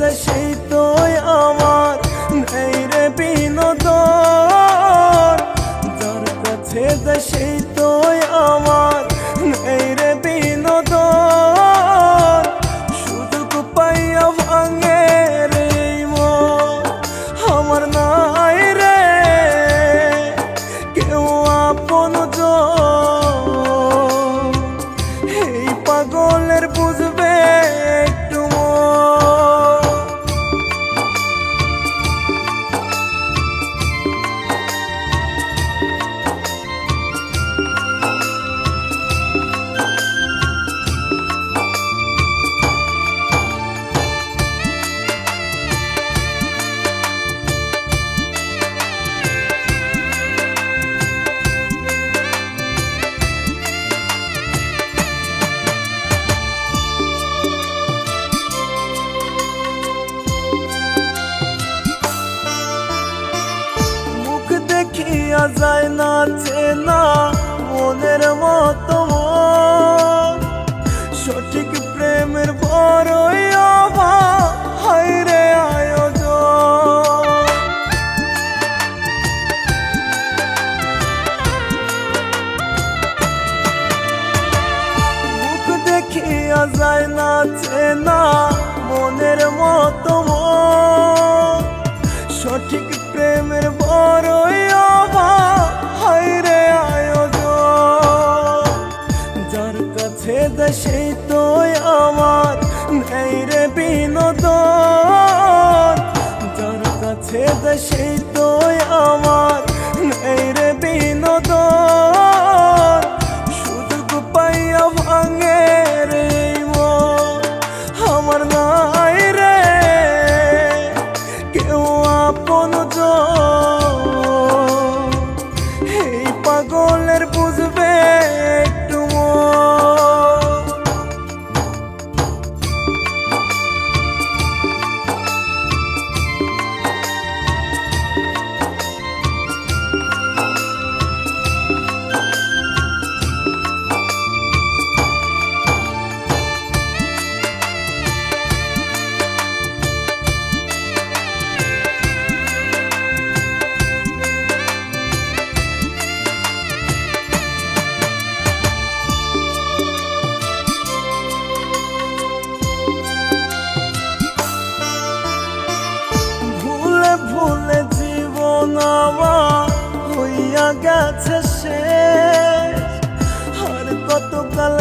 দেশে দেখিয়া যায় না চেনা মনের মতো। সঠিক প্রেমের বড়ই যায় না চেনা মনের মতো। সেই তো আমার, নেই রে বিনোদন। যার কাছে সেই তো আমার, নেই রে বিনোদন। সুযোগ পাইয়া ভাঙে রে আমার নাই রে। কেউ আপন। এই পাগলের বুঝবে গেছে সে আর কতকাল